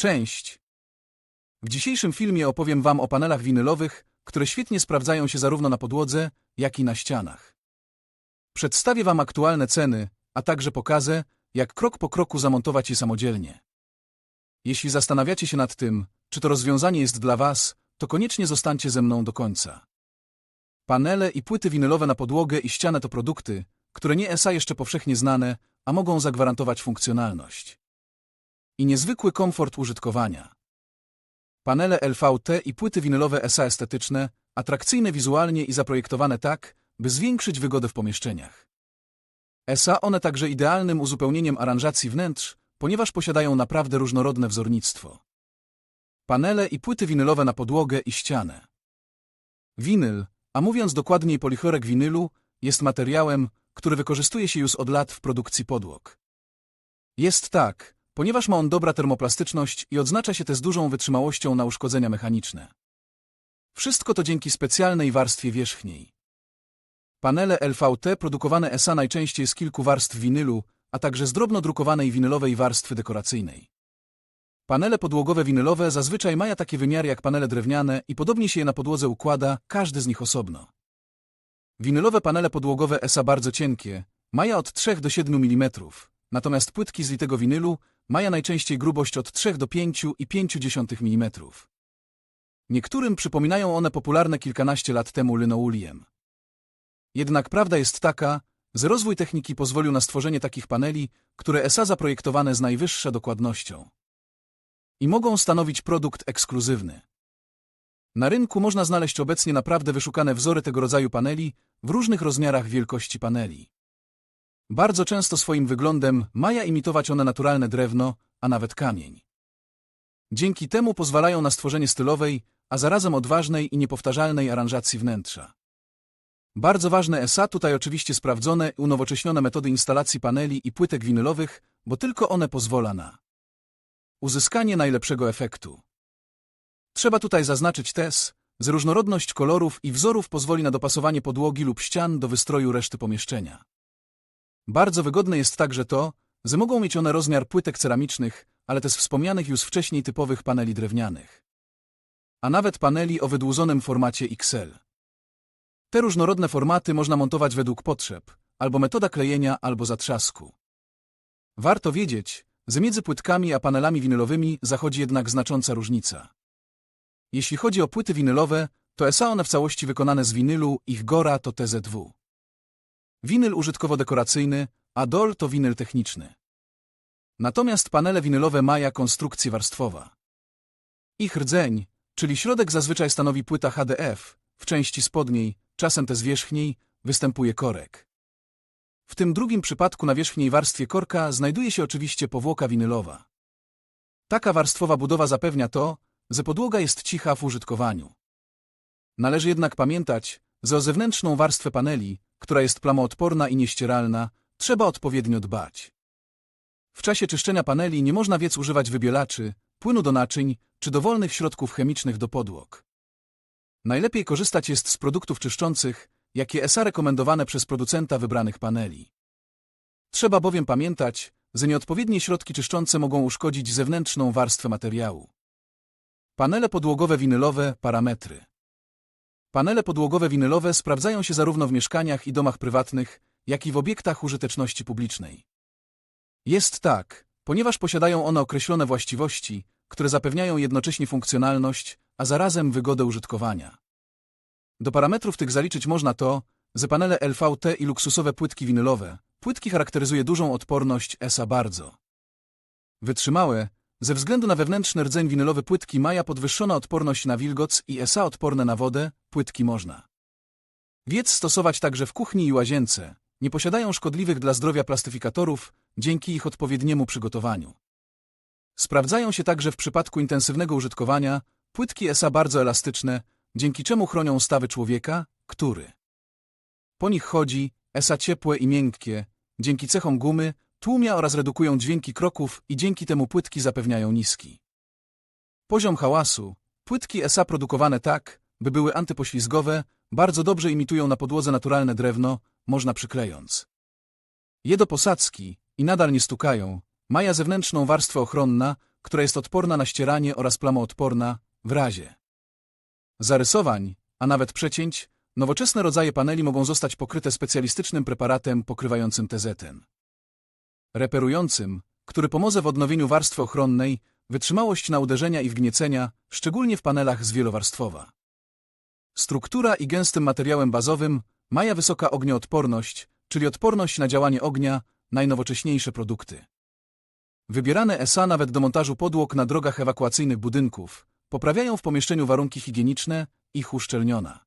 Cześć! W dzisiejszym filmie opowiem Wam o panelach winylowych, które świetnie sprawdzają się zarówno na podłodze, jak i na ścianach. Przedstawię Wam aktualne ceny, a także pokażę, jak krok po kroku zamontować je samodzielnie. Jeśli zastanawiacie się nad tym, czy to rozwiązanie jest dla Was, to koniecznie zostańcie ze mną do końca. Panele i płyty winylowe na podłogę i ścianę to produkty, które nie SA jeszcze powszechnie znane, a mogą zagwarantować funkcjonalność i niezwykły komfort użytkowania. Panele LVT i płyty winylowe SA estetyczne, atrakcyjne wizualnie i zaprojektowane tak, by zwiększyć wygodę w pomieszczeniach. SA one także idealnym uzupełnieniem aranżacji wnętrz, ponieważ posiadają naprawdę różnorodne wzornictwo. Panele i płyty winylowe na podłogę i ścianę. Winyl, a mówiąc dokładniej polichlorek winylu, jest materiałem, który wykorzystuje się już od lat w produkcji podłog. Jest tak, ponieważ ma on dobra termoplastyczność i odznacza się też dużą wytrzymałością na uszkodzenia mechaniczne. Wszystko to dzięki specjalnej warstwie wierzchniej. Panele LVT produkowane ESA najczęściej z kilku warstw winylu, a także z drobno drukowanej winylowej warstwy dekoracyjnej. Panele podłogowe winylowe zazwyczaj mają takie wymiary jak panele drewniane i podobnie się je na podłodze układa, każdy z nich osobno. Winylowe panele podłogowe ESA bardzo cienkie, mają od 3 do 7 mm, natomiast płytki z litego winylu mają najczęściej grubość od 3 do 5,5 mm. Niektórym przypominają one popularne kilkanaście lat temu linouliem. Jednak prawda jest taka, że rozwój techniki pozwolił na stworzenie takich paneli, które ESA zaprojektowane z najwyższą dokładnością. I mogą stanowić produkt ekskluzywny. Na rynku można znaleźć obecnie naprawdę wyszukane wzory tego rodzaju paneli w różnych rozmiarach wielkości paneli. Bardzo często swoim wyglądem maja imitować one naturalne drewno, a nawet kamień. Dzięki temu pozwalają na stworzenie stylowej, a zarazem odważnej i niepowtarzalnej aranżacji wnętrza. Bardzo ważne ESA tutaj oczywiście sprawdzone i unowocześnione metody instalacji paneli i płytek winylowych, bo tylko one pozwala na uzyskanie najlepszego efektu. Trzeba tutaj zaznaczyć też, że różnorodność kolorów i wzorów pozwoli na dopasowanie podłogi lub ścian do wystroju reszty pomieszczenia. Bardzo wygodne jest także to, że mogą mieć one rozmiar płytek ceramicznych, ale też wspomnianych już wcześniej typowych paneli drewnianych. A nawet paneli o wydłużonym formacie XL. Te różnorodne formaty można montować według potrzeb, albo metoda klejenia, albo zatrzasku. Warto wiedzieć, że między płytkami a panelami winylowymi zachodzi jednak znacząca różnica. Jeśli chodzi o płyty winylowe, to SA one w całości wykonane z winylu, ich gora to TZW. Winyl użytkowo-dekoracyjny, a DOL to winyl techniczny. Natomiast panele winylowe mają konstrukcję warstwowa. Ich rdzeń, czyli środek zazwyczaj stanowi płyta HDF, w części spodniej, czasem też wierzchniej, występuje korek. W tym drugim przypadku na wierzchniej warstwie korka znajduje się oczywiście powłoka winylowa. Taka warstwowa budowa zapewnia to, że podłoga jest cicha w użytkowaniu. Należy jednak pamiętać, że o zewnętrzną warstwę paneli, która jest plamoodporna i nieścieralna, trzeba odpowiednio dbać. W czasie czyszczenia paneli nie można więc używać wybielaczy, płynu do naczyń czy dowolnych środków chemicznych do podłog. Najlepiej korzystać jest z produktów czyszczących, jakie ESA rekomendowane przez producenta wybranych paneli. Trzeba bowiem pamiętać, że nieodpowiednie środki czyszczące mogą uszkodzić zewnętrzną warstwę materiału. Panele podłogowe winylowe, parametry. Panele podłogowe winylowe sprawdzają się zarówno w mieszkaniach i domach prywatnych, jak i w obiektach użyteczności publicznej. Jest tak, ponieważ posiadają one określone właściwości, które zapewniają jednocześnie funkcjonalność, a zarazem wygodę użytkowania. Do parametrów tych zaliczyć można to, że panele LVT i luksusowe płytki winylowe. Płytki charakteryzuje dużą odporność ESA bardzo. Wytrzymałe, ze względu na wewnętrzny rdzeń winylowy płytki maja podwyższona odporność na wilgoc i SA odporne na wodę, płytki można. Wiec stosować także w kuchni i łazience, nie posiadają szkodliwych dla zdrowia plastyfikatorów dzięki ich odpowiedniemu przygotowaniu. Sprawdzają się także w przypadku intensywnego użytkowania, płytki SA bardzo elastyczne, dzięki czemu chronią stawy człowieka, który po nich chodzi, SA ciepłe i miękkie, dzięki cechom gumy, tłumia oraz redukują dźwięki kroków i dzięki temu płytki zapewniają niski poziom hałasu. Płytki SA produkowane tak, by były antypoślizgowe, bardzo dobrze imitują na podłodze naturalne drewno, można przyklejąc. Je do posadzki i nadal nie stukają, maja zewnętrzną warstwę ochronna, która jest odporna na ścieranie oraz plamoodporna w razie zarysowań, a nawet przecięć, nowoczesne rodzaje paneli mogą zostać pokryte specjalistycznym preparatem pokrywającym TZN. Reperującym, który pomoże w odnowieniu warstwy ochronnej, wytrzymałość na uderzenia i wgniecenia, szczególnie w panelach z wielowarstwowa. Struktura i gęstym materiałem bazowym, maja wysoka ognioodporność, czyli odporność na działanie ognia, najnowocześniejsze produkty. Wybierane ESA nawet do montażu podłog na drogach ewakuacyjnych budynków, poprawiają w pomieszczeniu warunki higieniczne, ich uszczelniona.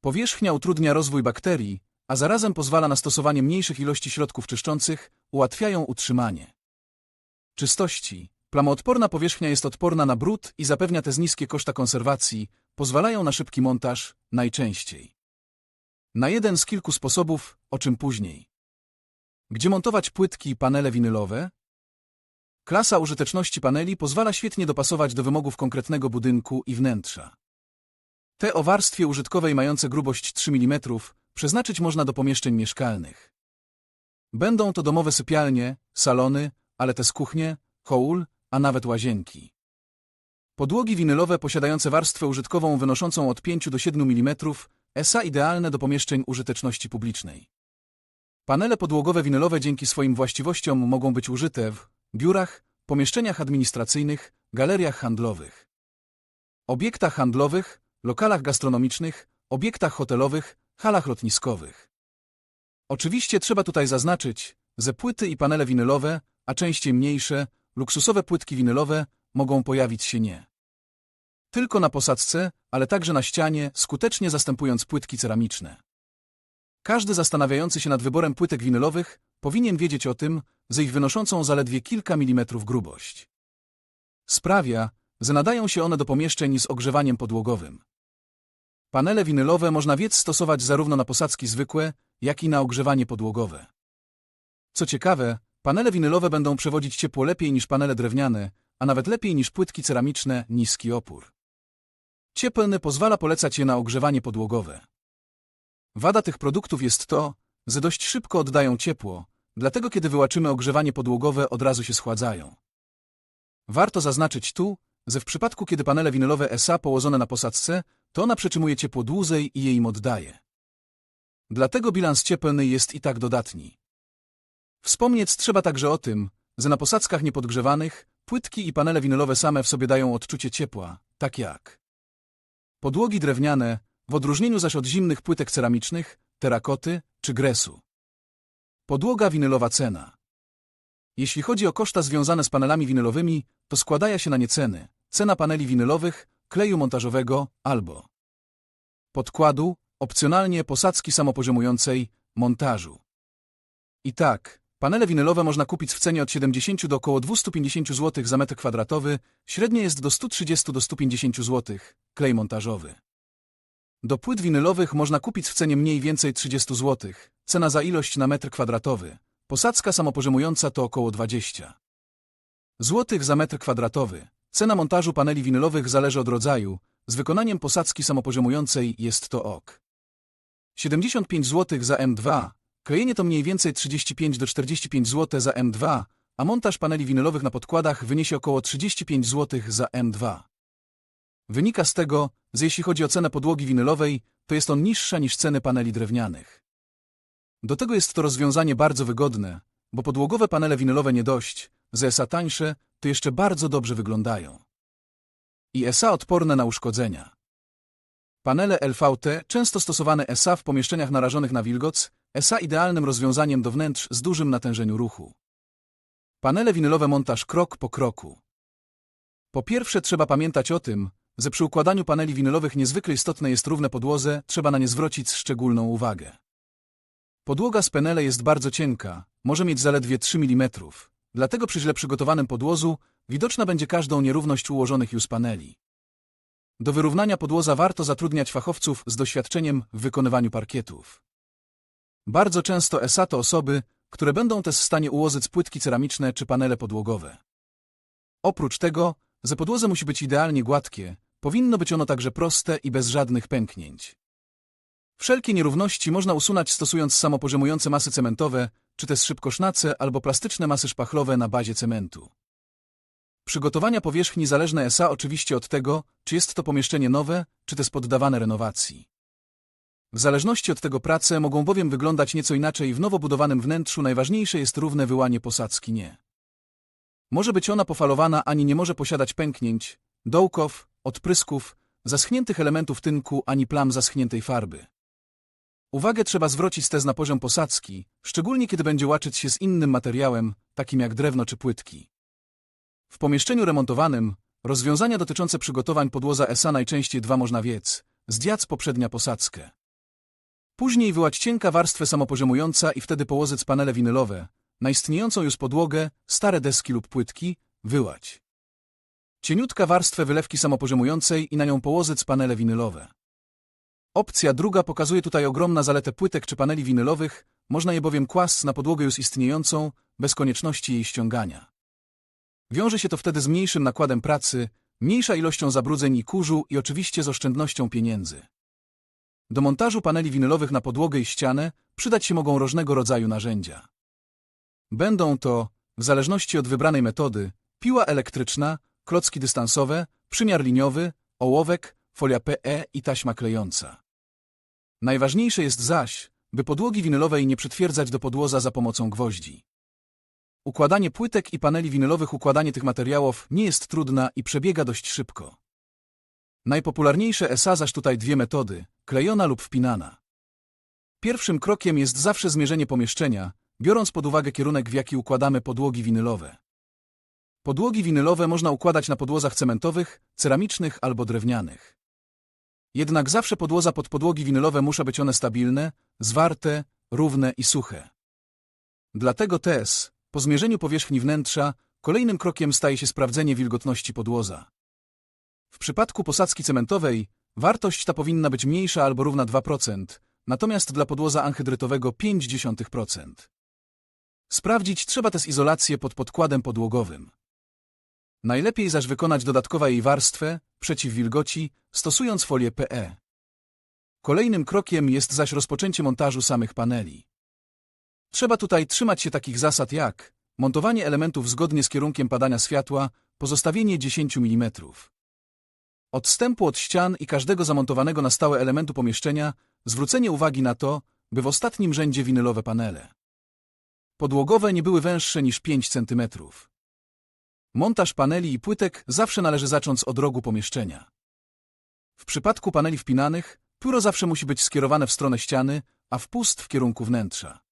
Powierzchnia utrudnia rozwój bakterii, a zarazem pozwala na stosowanie mniejszych ilości środków czyszczących, ułatwiają utrzymanie czystości. Plamoodporna powierzchnia jest odporna na brud i zapewnia te niskie koszta konserwacji, pozwalają na szybki montaż, najczęściej. Na jeden z kilku sposobów, o czym później. Gdzie montować płytki i panele winylowe? Klasa użyteczności paneli pozwala świetnie dopasować do wymogów konkretnego budynku i wnętrza. Te o warstwie użytkowej mające grubość 3 mm przeznaczyć można do pomieszczeń mieszkalnych. Będą to domowe sypialnie, salony, ale też kuchnie, houl, a nawet łazienki. Podłogi winylowe posiadające warstwę użytkową wynoszącą od 5 do 7 mm, ESA idealne do pomieszczeń użyteczności publicznej. Panele podłogowe winylowe dzięki swoim właściwościom mogą być użyte w biurach, pomieszczeniach administracyjnych, galeriach handlowych, obiektach handlowych, lokalach gastronomicznych, obiektach hotelowych, halach lotniskowych. Oczywiście trzeba tutaj zaznaczyć, że płyty i panele winylowe, a częściej mniejsze, luksusowe płytki winylowe mogą pojawić się nie tylko na posadzce, ale także na ścianie, skutecznie zastępując płytki ceramiczne. Każdy zastanawiający się nad wyborem płytek winylowych powinien wiedzieć o tym, że ich wynoszącą zaledwie kilka milimetrów grubość sprawia, że nadają się one do pomieszczeń z ogrzewaniem podłogowym. Panele winylowe można więc stosować zarówno na posadzki zwykłe, jak i na ogrzewanie podłogowe. Co ciekawe, panele winylowe będą przewodzić ciepło lepiej niż panele drewniane, a nawet lepiej niż płytki ceramiczne, niski opór. Cieplny pozwala polecać je na ogrzewanie podłogowe. Wada tych produktów jest to, że dość szybko oddają ciepło, dlatego kiedy wyłaczymy ogrzewanie podłogowe od razu się schładzają. Warto zaznaczyć tu, że w przypadku kiedy panele winylowe SA położone na posadzce, to ona przetrzymuje ciepło dłużej i jej im oddaje. Dlatego bilans cieplny jest i tak dodatni. Wspomnieć trzeba także o tym, że na posadzkach niepodgrzewanych płytki i panele winylowe same w sobie dają odczucie ciepła, tak jak podłogi drewniane, w odróżnieniu zaś od zimnych płytek ceramicznych, terakoty czy gresu. Podłoga winylowa cena. Jeśli chodzi o koszta związane z panelami winylowymi, to składają się na nie ceny. Cena paneli winylowych, kleju montażowego albo podkładu, opcjonalnie posadzki samopoziomującej, montażu. I tak, panele winylowe można kupić w cenie od 70 do około 250 zł za metr kwadratowy, średnie jest do 130 do 150 zł, klej montażowy. Do płyt winylowych można kupić w cenie mniej więcej 30 zł, cena za ilość na metr kwadratowy. Posadzka samopoziomująca to około 20 złotych za metr kwadratowy. Cena montażu paneli winylowych zależy od rodzaju, z wykonaniem posadzki samopoziomującej jest to ok. 75 zł za M2, klejenie to mniej więcej 35 do 45 zł za M2, a montaż paneli winylowych na podkładach wyniesie około 35 zł za M2. Wynika z tego, że jeśli chodzi o cenę podłogi winylowej, to jest on niższa niż ceny paneli drewnianych. Do tego jest to rozwiązanie bardzo wygodne, bo podłogowe panele winylowe nie dość, że ESA tańsze, to jeszcze bardzo dobrze wyglądają. I ESA odporne na uszkodzenia. Panele LVT, często stosowane ESA w pomieszczeniach narażonych na wilgoc, ESA idealnym rozwiązaniem do wnętrz z dużym natężeniu ruchu. Panele winylowe montaż krok po kroku. Po pierwsze trzeba pamiętać o tym, że przy układaniu paneli winylowych niezwykle istotne jest równe podłodze, trzeba na nie zwrócić szczególną uwagę. Podłoga z penele jest bardzo cienka, może mieć zaledwie 3 mm, dlatego przy źle przygotowanym podłozu widoczna będzie każdą nierówność ułożonych już paneli. Do wyrównania podłoza warto zatrudniać fachowców z doświadczeniem w wykonywaniu parkietów. Bardzo często ESA to osoby, które będą też w stanie ułożyć płytki ceramiczne czy panele podłogowe. Oprócz tego, że podłoże musi być idealnie gładkie, powinno być ono także proste i bez żadnych pęknięć. Wszelkie nierówności można usunąć stosując samopoziomujące masy cementowe, czy też szybkosznace albo plastyczne masy szpachlowe na bazie cementu. Przygotowania powierzchni zależne SA oczywiście od tego, czy jest to pomieszczenie nowe, czy też poddawane renowacji. W zależności od tego prace mogą bowiem wyglądać nieco inaczej w nowo budowanym wnętrzu najważniejsze jest równe wyłanie posadzki nie. Może być ona pofalowana ani nie może posiadać pęknięć, dołków, odprysków, zaschniętych elementów tynku ani plam zaschniętej farby. Uwagę trzeba zwrócić tez na poziom posadzki, szczególnie kiedy będzie łaczyć się z innym materiałem, takim jak drewno czy płytki. W pomieszczeniu remontowanym rozwiązania dotyczące przygotowań podłoza ESA najczęściej dwa można wiec, zdjac poprzednia posadzkę. Później wyłać cienka warstwę samopoziomująca i wtedy położyć panele winylowe, na istniejącą już podłogę, stare deski lub płytki, wyłać. Cieniutka warstwę wylewki samopoziomującej i na nią położyć panele winylowe. Opcja druga pokazuje tutaj ogromna zaletę płytek czy paneli winylowych, można je bowiem kłaść na podłogę już istniejącą, bez konieczności jej ściągania. Wiąże się to wtedy z mniejszym nakładem pracy, mniejsza ilością zabrudzeń i kurzu i oczywiście z oszczędnością pieniędzy. Do montażu paneli winylowych na podłogę i ścianę przydać się mogą różnego rodzaju narzędzia. Będą to, w zależności od wybranej metody, piła elektryczna, klocki dystansowe, przymiar liniowy, ołówek, folia PE i taśma klejąca. Najważniejsze jest zaś, by podłogi winylowej nie przytwierdzać do podłoza za pomocą gwoździ. Układanie płytek i paneli winylowych układanie tych materiałów nie jest trudna i przebiega dość szybko. Najpopularniejsze ESA zaś tutaj dwie metody, klejona lub wpinana. Pierwszym krokiem jest zawsze zmierzenie pomieszczenia, biorąc pod uwagę kierunek, w jaki układamy podłogi winylowe. Podłogi winylowe można układać na podłozach cementowych, ceramicznych albo drewnianych. Jednak zawsze podłoza pod podłogi winylowe muszą być one stabilne, zwarte, równe i suche. Dlatego też, po zmierzeniu powierzchni wnętrza, kolejnym krokiem staje się sprawdzenie wilgotności podłoza. W przypadku posadzki cementowej wartość ta powinna być mniejsza albo równa 2%, natomiast dla podłoza anhydrytowego 0,5%. Sprawdzić trzeba też izolację pod podkładem podłogowym. Najlepiej zaś wykonać dodatkowa jej warstwę, przeciw wilgoci, stosując folię PE. Kolejnym krokiem jest zaś rozpoczęcie montażu samych paneli. Trzeba tutaj trzymać się takich zasad jak montowanie elementów zgodnie z kierunkiem padania światła, pozostawienie 10 mm. Odstępu od ścian i każdego zamontowanego na stałe elementu pomieszczenia, zwrócenie uwagi na to, by w ostatnim rzędzie winylowe panele. Podłogowe nie były węższe niż 5 cm. Montaż paneli i płytek zawsze należy zacząć od rogu pomieszczenia. W przypadku paneli wpinanych, pióro zawsze musi być skierowane w stronę ściany, a wpust w kierunku wnętrza.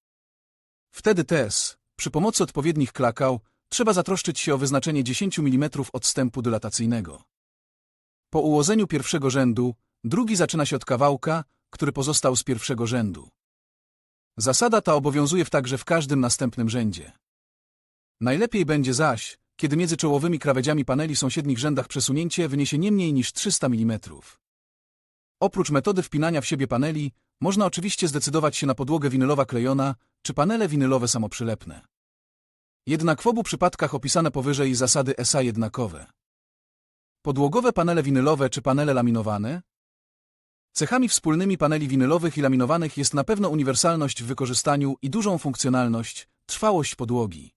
Wtedy też, przy pomocy odpowiednich klakał, trzeba zatroszczyć się o wyznaczenie 10 mm odstępu dylatacyjnego. Po ułożeniu pierwszego rzędu, drugi zaczyna się od kawałka, który pozostał z pierwszego rzędu. Zasada ta obowiązuje także w każdym następnym rzędzie. Najlepiej będzie zaś, kiedy między czołowymi krawędziami paneli sąsiednich rzędach przesunięcie wyniesie nie mniej niż 300 mm. Oprócz metody wpinania w siebie paneli, można oczywiście zdecydować się na podłogę winylowa klejona czy panele winylowe samoprzylepne. Jednak w obu przypadkach opisane powyżej zasady SA jednakowe. Podłogowe panele winylowe czy panele laminowane? Cechami wspólnymi paneli winylowych i laminowanych jest na pewno uniwersalność w wykorzystaniu i dużą funkcjonalność, trwałość podłogi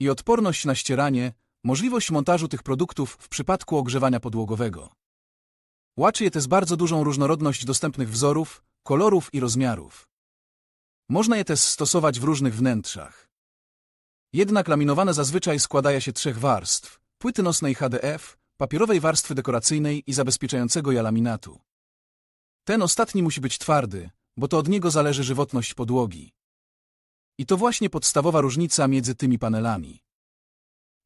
i odporność na ścieranie, możliwość montażu tych produktów w przypadku ogrzewania podłogowego. Łaczy je też bardzo dużą różnorodność dostępnych wzorów, kolorów i rozmiarów. Można je też stosować w różnych wnętrzach. Jednak laminowane zazwyczaj składają się trzech warstw, płyty nosnej HDF, papierowej warstwy dekoracyjnej i zabezpieczającego ja laminatu. Ten ostatni musi być twardy, bo to od niego zależy żywotność podłogi. I to właśnie podstawowa różnica między tymi panelami.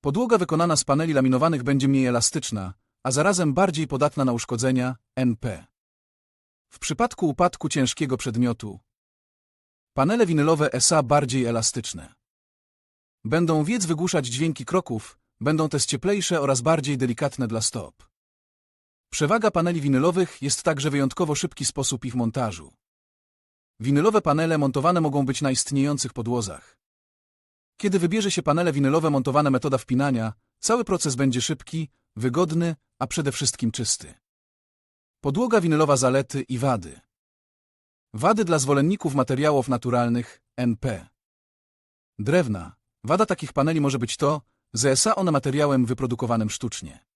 Podłoga wykonana z paneli laminowanych będzie mniej elastyczna, a zarazem bardziej podatna na uszkodzenia NP. W przypadku upadku ciężkiego przedmiotu panele winylowe SA bardziej elastyczne. Będą więc wygłuszać dźwięki kroków, będą też cieplejsze oraz bardziej delikatne dla stop. Przewaga paneli winylowych jest także wyjątkowo szybki sposób ich montażu. Winylowe panele montowane mogą być na istniejących podłozach. Kiedy wybierze się panele winylowe montowane metoda wpinania, cały proces będzie szybki, wygodny, a przede wszystkim czysty. Podłoga winylowa zalety i wady. Wady dla zwolenników materiałów naturalnych NP. Drewna. Wada takich paneli może być to, że ESA one materiałem wyprodukowanym sztucznie.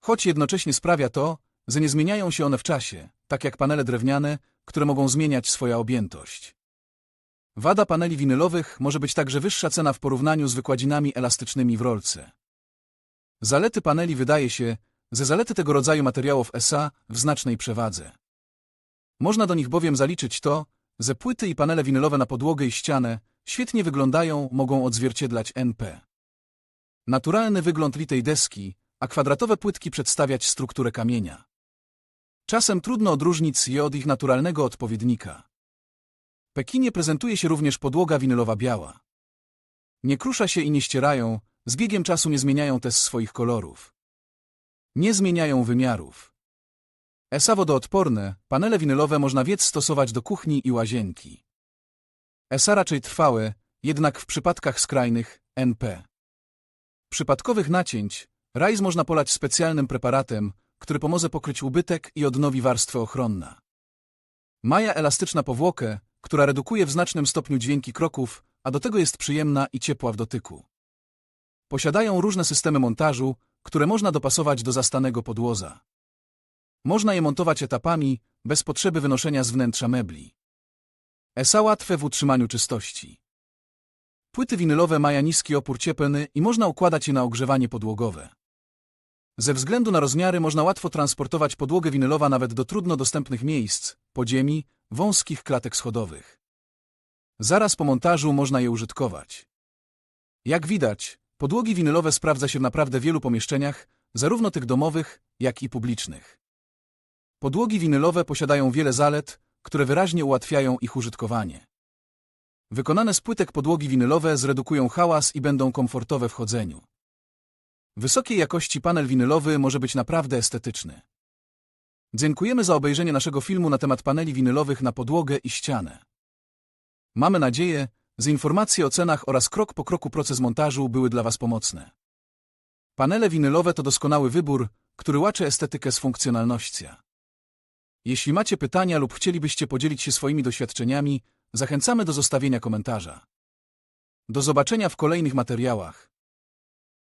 Choć jednocześnie sprawia to, że nie zmieniają się one w czasie, tak jak panele drewniane, które mogą zmieniać swoja objętość. Wada paneli winylowych może być także wyższa cena w porównaniu z wykładzinami elastycznymi w rolce. Zalety paneli wydaje się, że zalety tego rodzaju materiałów SA w znacznej przewadze. Można do nich bowiem zaliczyć to, że płyty i panele winylowe na podłogę i ścianę świetnie wyglądają, mogą odzwierciedlać NP. Naturalny wygląd litej deski, a kwadratowe płytki przedstawiać strukturę kamienia. Czasem trudno odróżnić je od ich naturalnego odpowiednika. Pekinie prezentuje się również podłoga winylowa biała. Nie krusza się i nie ścierają, z biegiem czasu nie zmieniają też swoich kolorów. Nie zmieniają wymiarów. ESA wodoodporne, panele winylowe można więc stosować do kuchni i łazienki. ESA raczej trwałe, jednak w przypadkach skrajnych NP. Przypadkowych nacięć rajz można polać specjalnym preparatem, który pomoże pokryć ubytek i odnowi warstwę ochronna. Maja elastyczna powłokę, która redukuje w znacznym stopniu dźwięki kroków, a do tego jest przyjemna i ciepła w dotyku. Posiadają różne systemy montażu, które można dopasować do zastanego podłoza. Można je montować etapami, bez potrzeby wynoszenia z wnętrza mebli. ESA łatwe w utrzymaniu czystości. Płyty winylowe mają niski opór cieplny i można układać je na ogrzewanie podłogowe. Ze względu na rozmiary można łatwo transportować podłogę winylowa nawet do trudno dostępnych miejsc, podziemi, wąskich klatek schodowych. Zaraz po montażu można je użytkować. Jak widać, podłogi winylowe sprawdza się w naprawdę wielu pomieszczeniach, zarówno tych domowych, jak i publicznych. Podłogi winylowe posiadają wiele zalet, które wyraźnie ułatwiają ich użytkowanie. Wykonane z płytek podłogi winylowe zredukują hałas i będą komfortowe w chodzeniu. Wysokiej jakości panel winylowy może być naprawdę estetyczny. Dziękujemy za obejrzenie naszego filmu na temat paneli winylowych na podłogę i ścianę. Mamy nadzieję, że informacje o cenach oraz krok po kroku proces montażu były dla Was pomocne. Panele winylowe to doskonały wybór, który łaczy estetykę z funkcjonalnością. Jeśli macie pytania lub chcielibyście podzielić się swoimi doświadczeniami, zachęcamy do zostawienia komentarza. Do zobaczenia w kolejnych materiałach.